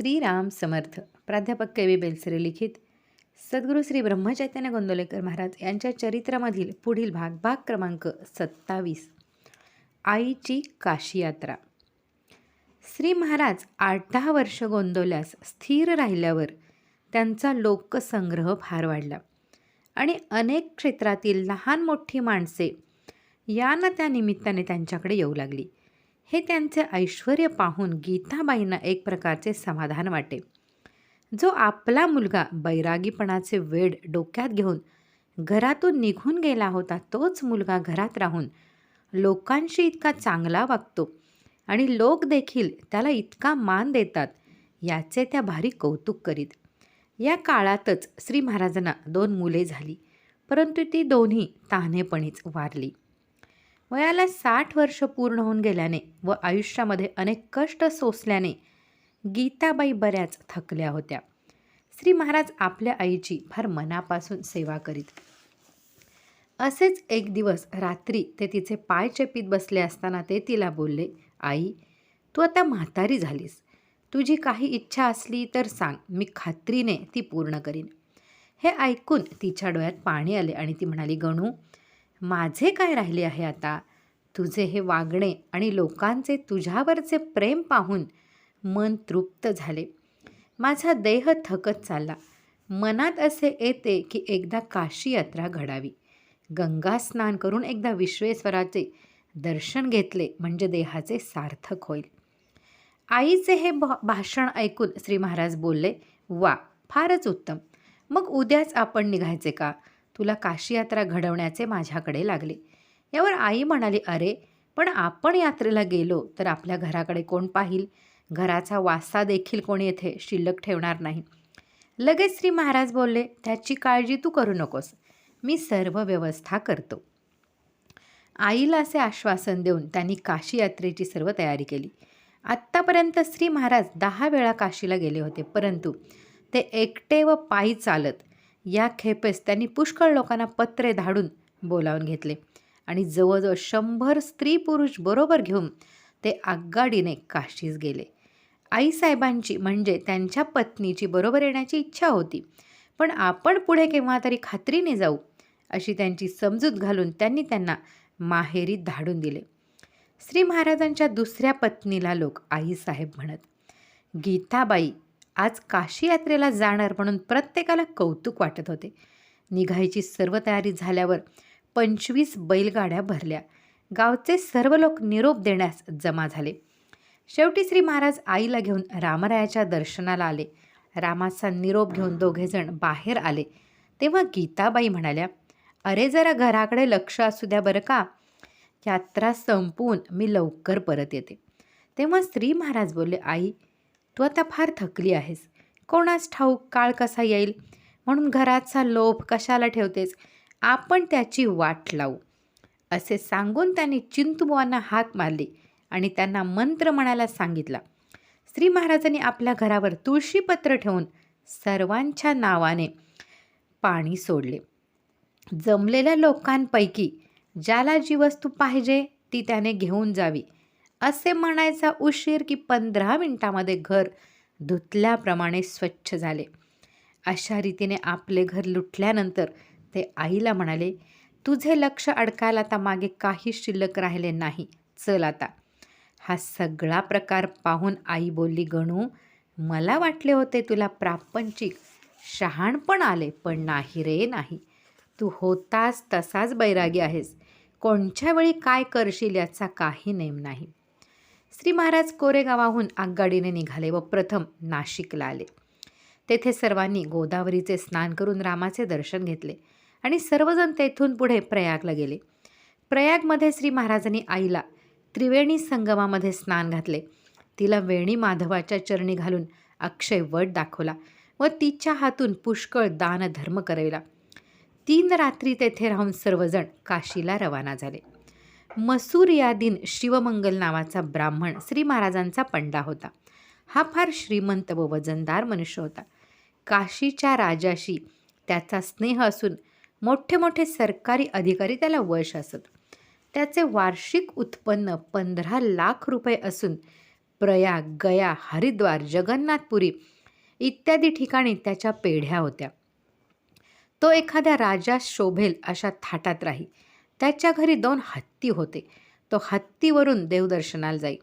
श्रीराम समर्थ प्राध्यापक K V Belsare लिखित सद्गुरू श्री ब्रह्मचैतन्य गोंदवलेकर महाराज यांच्या चरित्रामधील पुढील भाग भाग क्रमांक सत्तावीस. आईची काशी यात्रा श्री महाराज आठ दहा वर्ष गोंदवल्यास स्थिर राहिल्यावर त्यांचा लोकसंग्रह फार वाढला आणि अनेक क्षेत्रातील लहान मोठी माणसे या ना त्या निमित्ताने त्यांच्याकडे येऊ लागली. हे त्यांचे ऐश्वर पाहून गीताबाईंना एक प्रकारचे समाधान वाटे. जो आपला मुलगा बैरागीपणाचे वेड डोक्यात घेऊन घरातून निघून गेला होता तोच मुलगा घरात राहून लोकांशी इतका चांगला वागतो आणि लोक देखील त्याला इतका मान देतात याचे त्या भारी कौतुक करीत. या काळातच श्री महाराजांना दोन मुले झाली परंतु ती दोन्ही तान्हेपणीच वारली. वयाला साठ वर्ष पूर्ण होऊन गेल्याने व आयुष्यामध्ये अनेक कष्ट सोसल्याने गीताबाई बऱ्याच थकल्या होत्या. श्री महाराज आपल्या आईची फार मनापासून सेवा करीत. असेच एक दिवस रात्री ते तिचे पाय चेपीत बसले असताना ते तिला बोलले आई तू आता म्हातारी झालीस. तुझी काही इच्छा असली तर सांग मी खात्रीने ती पूर्ण करीन. हे ऐकून तिच्या डोळ्यात पाणी आले आणि ती म्हणाली गणू माझे काय राहिले आहे आता? तुझे हे वागणे आणि लोकांचे तुझ्यावरचे प्रेम पाहून मन तृप्त झाले. माझा देह थकत चालला. मनात असे येते की एकदा काशी यात्रा घडावी. गंगा स्नान करून एकदा विश्वेश्वराचे दर्शन घेतले म्हणजे देहाचे सार्थक होईल. आईचे हे भाषण ऐकून श्री महाराज बोलले वा फारच उत्तम. मग उद्याच आपण निघायचे का? तुला काशी यात्रा घडवण्याचे माझ्याकडे लागले. यावर आई म्हणाली अरे पण आपण यात्रेला गेलो तर आपल्या घराकडे कोण पाहिल? घराचा वासा देखील कोणी येथे शिल्लक ठेवणार नाही. लगेच श्री महाराज बोलले त्याची काळजी तू करू नकोस. मी सर्व व्यवस्था करतो. आईला असे आश्वासन देऊन त्यांनी काशी यात्रेची सर्व तयारी केली. आत्तापर्यंत श्री महाराज दहा वेळा काशीला गेले होते परंतु ते एकटे व पायी चालत या खेपेस त्यांनी पुष्कळ लोकांना पत्रे धाडून बोलावून घेतले. आणि जवळजवळ शंभर स्त्री पुरुष बरोबर घेऊन ते आगगाडीने काशीस गेले. आईसाहेबांची म्हणजे त्यांच्या पत्नीची बरोबर येण्याची इच्छा होती. पण आपण पुढे केव्हा तरी खात्रीने जाऊ अशी त्यांची समजूत घालून त्यांनी त्यांना माहेरी धाडून दिले. श्री महाराजांच्या दुसऱ्या पत्नीला लोक आईसाहेब म्हणत गीताबाई आज काशी यात्रेला जाणार म्हणून प्रत्येकाला कौतुक वाटत होते. निघायची सर्व तयारी झाल्यावर पंचवीस बैलगाड्या भरल्या. गावचे सर्व लोक निरोप देण्यास जमा झाले. शेवटी श्री महाराज आईला घेऊन रामरायाच्या दर्शनाला आले. रामाचा निरोप घेऊन दोघेजण बाहेर आले. तेव्हा गीताबाई म्हणाल्या अरे जरा घराकडे लक्ष असू द्या बरं का? यात्रा संपवून मी लवकर परत येते. तेव्हा श्री महाराज बोलले आई तू आता फार थकली आहेस. कोणास ठाऊक काळ कसा येईल? म्हणून घराचा लोभ कशाला ठेवतेस? आपण त्याची वाट लावू. असे सांगून त्यांनी चिंतुबुवांना हाक मारली आणि त्यांना मंत्र म्हणायला सांगितला. श्री महाराजांनी आपल्या घरावर तुळशीपत्र ठेवून सर्वांच्या नावाने पाणी सोडले. जमलेल्या लोकांपैकी ज्याला जी वस्तू पाहिजे ती त्याने घेऊन जावी. असे म्हणायचा उशीर की पंधरा मिनटामध्ये घर धुतल्याप्रमाणे स्वच्छ झाले. अशा रीतीने आपले घर लुटल्यानंतर ते आईला म्हणाले तुझे लक्ष अडकायला आता मागे काही शिल्लक राहिले नाही. चल आता. हा सगळा प्रकार पाहून आई बोलली गणू मला वाटले होते तुला प्रापंचिक शहाणपण आले पण नाही रे नाही. तू होतास तसाच बैरागी आहेस. कोणच्या वेळी काय करशील याचा काही नेम नाही. श्री महाराज कोरेगावाहून आगगाडीने निघाले व प्रथम नाशिकला आले. तेथे सर्वांनी गोदावरीचे स्नान करून रामाचे दर्शन घेतले आणि सर्वजण तेथून पुढे प्रयागला गेले. प्रयागमध्ये श्री महाराजांनी आईला त्रिवेणी संगमामध्ये स्नान घातले. तिला वेणी माधवाच्या चरणी घालून अक्षय वट दाखवला व तिच्या हातून पुष्कळ दानधर्म करविला. तीन रात्री तेथे राहून सर्वजण काशीला रवाना झाले. मसूर शिवमंगल नावाचा ब्राह्मण श्री महाराजांचा पंडा होता. हा फार श्रीमंत व वजनदार मनुष्य होता. काशीच्या राजाशी त्याचा स्नेह असून मोठे मोठे सरकारी अधिकारी त्याला वश असत. त्याचे वार्षिक उत्पन्न पंधरा लाख रुपये असून प्रयाग गया हरिद्वार जगन्नाथपुरी इत्यादी ठिकाणी त्याच्या पेढ्या होत्या. तो एखाद्या राजा शोभेल अशा थाटात राही. त्याच्या घरी दोन हत्ती होते. तो हत्तीवरून देवदर्शनाला जाई.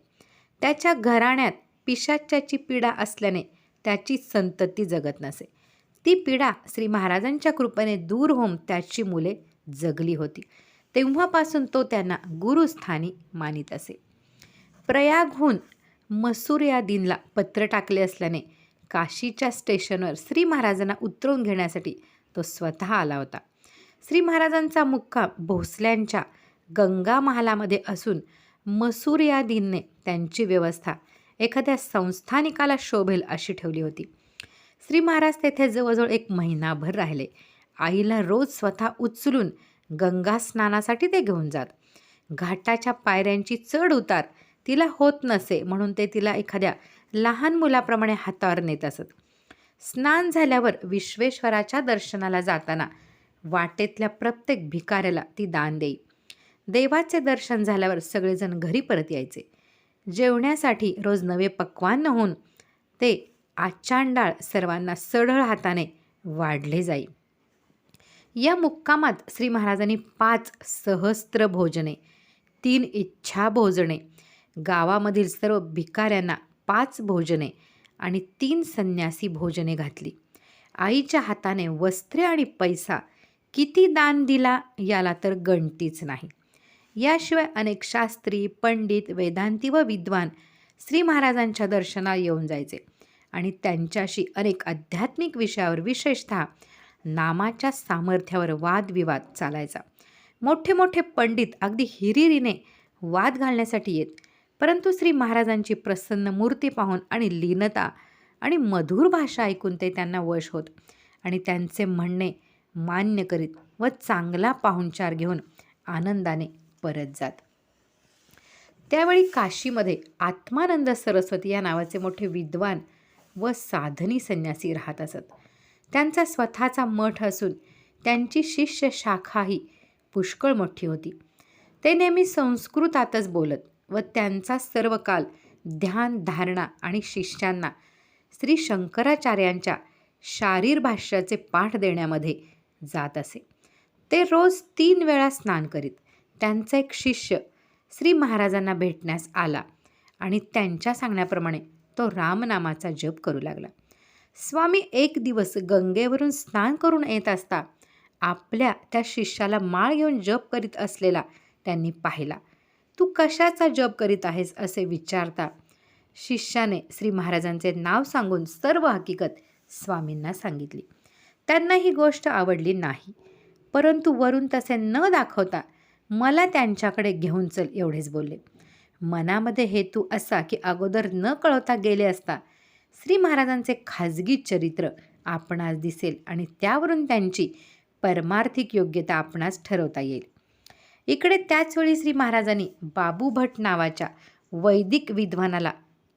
त्याच्या घराण्यात पिशाच्याची पीडा असल्याने त्याची संतती जगत नसे. ती पीडा श्री महाराजांच्या कृपेने दूर होऊन त्याची मुले जगली होती. तेव्हापासून तो त्यांना गुरुस्थानी मानित असे. प्रयागहून मसूर या दिनला पत्र टाकले असल्याने काशीच्या स्टेशनवर श्री महाराजांना उतरवून घेण्यासाठी तो स्वतः आला होता. श्री महाराजांचा मुक्काम भोसल्यांच्या गंगा महालामध्ये असून मसूर या दिनने त्यांची व्यवस्था एखाद्या संस्थानिकाला शोभेल अशी ठेवली होती. श्री महाराज तेथे जवळजवळ एक महिनाभर राहिले. आईला रोज स्वतः उचलून गंगा स्नानासाठी ते घेऊन जात. घाटाच्या पायऱ्यांची चढ उतार तिला होत नसे म्हणून ते तिला एखाद्या लहान मुलाप्रमाणे हातावर नेत असत. स्नान झाल्यावर विश्वेश्वराच्या दर्शनाला जाताना वाटेतल्या प्रत्येक भिकाऱ्याला ती दान देई. देवाचे दर्शन झाल्यावर सगळेजण घरी परत यायचे. जेवण्यासाठी रोज नवे पक्वान होऊन ते आचांडाळ सर्वांना सढळ हाताने वाढले जाई. या मुक्कामात श्री महाराजांनी पाच सहस्त्र भोजने तीन इच्छा भोजने गावामधील सर्व भिकाऱ्यांना पाच भोजने आणि तीन संन्यासी भोजने घातली. आईच्या हाताने वस्त्रे आणि पैसा किती दान दिला याला तर गणतीच नाही. याशिवाय अनेक शास्त्री पंडित वेदांती व विद्वान श्री महाराजांच्या दर्शनाला येऊन जायचे आणि त्यांच्याशी अनेक आध्यात्मिक विषयावर विशेषतः नामाच्या सामर्थ्यावर वादविवाद चालायचा. मोठे मोठे पंडित अगदी हिरिरीने वाद घालण्यासाठी येत परंतु श्री महाराजांची प्रसन्न मूर्ती पाहून आणि लीनता आणि मधुर भाषा ऐकून ते त्यांना वश होत आणि त्यांचे म्हणणे मान्य करीत व चांगला पाहुणचार घेऊन आनंदाने परत जात. त्यावेळी काशीमध्ये आत्मानंद सरस्वती या नावाचे मोठे विद्वान व साधनी संन्यासी राहत असत. त्यांचा स्वतःचा मठ असून त्यांची शिष्य शाखाही पुष्कळ मोठी होती. ते नेहमी संस्कृतातच बोलत व त्यांचा सर्व काल ध्यान धारणा आणि शिष्यांना श्री शंकराचार्यांच्या शारीर भाष्याचे पाठ देण्यामध्ये जात असे. ते रोज तीन वेळा स्नान करीत. त्यांचा एक शिष्य श्री महाराजांना भेटण्यास आला आणि त्यांच्या सांगण्याप्रमाणे तो रामनामाचा जप करू लागला. स्वामी एक दिवस गंगेवरून स्नान करून येत असता आपल्या त्या शिष्याला माळ घेऊन जप करीत असलेला त्यांनी पाहिला. तू कशाचा जप करीत आहेस? असे विचारता शिष्याने श्री महाराजांचे नाव सांगून सर्व हकीकत स्वामींना सांगितली. त्यांना ही गोष्ट आवडली नाही. परंतु वरून तसे न दाखवता मला त्यांच्याकडे घेऊन चल एवढेच बोलले. मनामध्ये हेतू असा की अगोदर न कळवता गेले असता श्री महाराजांचे खाजगी चरित्र आपणास दिसेल आणि त्यावरून त्यांची परमार्थिक योग्यता आपणास ठरवता येईल. इकडे त्याचवेळी श्री महाराजांनी बाबू भट नावाच्या वैदिक विद्वानाला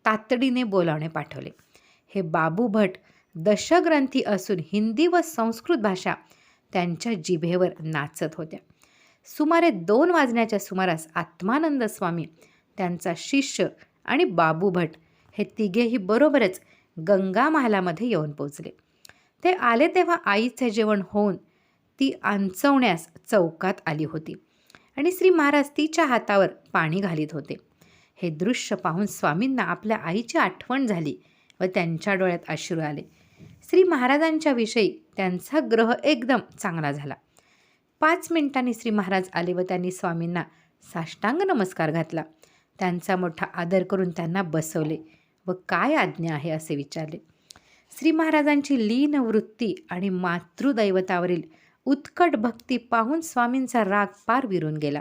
तातडीने बोलावणे पाठवले. हे बाबू भट दशग्रंथी असून हिंदी व संस्कृत भाषा त्यांच्या जिभेवर नाचत होत्या. सुमारे दोन वाजण्याच्या सुमारास आत्मानंद स्वामी त्यांचा शिष्य आणि बाबू भट हे तिघेही बरोबरच गंगा महालामध्ये येऊन पोचले ते आले तेव्हा आईचे जेवण होऊन ती आंचवण्यास चौकात आली होती आणि श्री महाराज तिच्या हातावर पाणी घालीत होते. हे दृश्य पाहून स्वामींना आपल्या आईची आठवण झाली. व त्यांच्या डोळ्यात अश्रू आले. श्री महाराजांच्या विषयी त्यांचा ग्रह एकदम चांगला झाला. पाच मिनिटांनी श्री महाराज आले व त्यांनी स्वामींना साष्टांग नमस्कार घातला. त्यांचा मोठा आदर करून त्यांना बसवले व काय आज्ञा आहे असे विचारले. श्री महाराजांची लीन वृत्ती आणि मातृदैवतावरील उत्कट भक्ती पाहून स्वामींचा राग पार विरून गेला.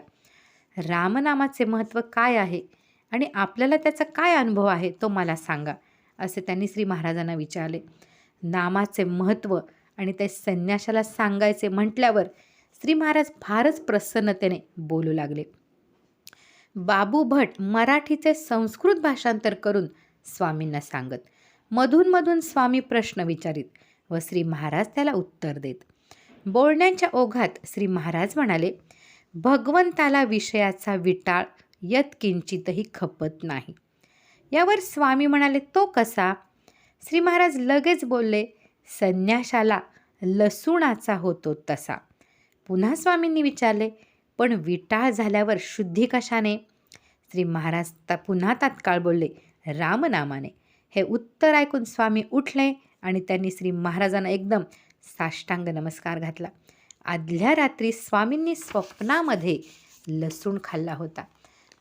रामनामाचे महत्त्व काय आहे आणि आपल्याला त्याचा काय अनुभव आहे तो मला सांगा. असे त्यांनी श्री महाराजांना विचारले. नामाचे महत्त्व आणि ते संन्याशाला सांगायचे म्हटल्यावर श्री महाराज फारच प्रसन्नतेने बोलू लागले. बाबू भट मराठीचे संस्कृत भाषांतर करून स्वामींना सांगत मधूनमधून स्वामी प्रश्न विचारित व श्री महाराज त्याला उत्तर देत. बोलण्याच्या ओघात श्री महाराज म्हणाले भगवंताला विषयाचा विटाळ यत्किंचितही खपत नाही. यावर स्वामी म्हणाले तो कसा? श्री महाराज लगेच बोलले संन्याशाला लसूणाचा होतो तसा. पुन्हा स्वामींनी विचारले पण विटाळ झाल्यावर शुद्धी कशाने? श्री महाराज ता पुन्हा तात्काळ बोलले रामनामाने. हे उत्तर ऐकून स्वामी उठले आणि त्यांनी श्री महाराजांना एकदम साष्टांग नमस्कार घातला. आदल्या रात्री स्वामींनी स्वप्नामध्ये लसूण खाल्ला होता.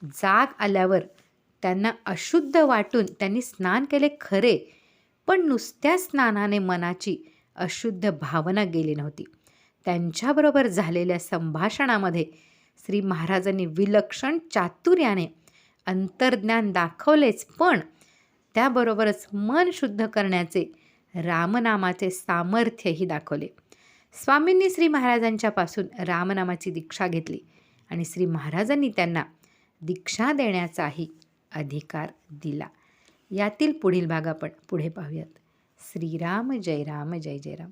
जाग आल्यावर त्यांना अशुद्ध वाटून त्यांनी स्नान केले खरे पण नुसत्या स्नानाने मनाची अशुद्ध भावना गेली नव्हती. त्यांच्याबरोबर झालेल्या संभाषणामध्ये श्री महाराजांनी विलक्षण चातुर्याने अंतर्ज्ञान दाखवलेच पण त्याबरोबरच मन शुद्ध करण्याचे रामनामाचे सामर्थ्यही दाखवले. स्वामींनी श्री महाराजांच्यापासून रामनामाची दीक्षा घेतली आणि श्री महाराजांनी त्यांना दीक्षा देण्याचाही अधिकार दिला. यातील पुढील भाग आपण पुढे पाहूयात. श्रीराम जय राम जय जय राम.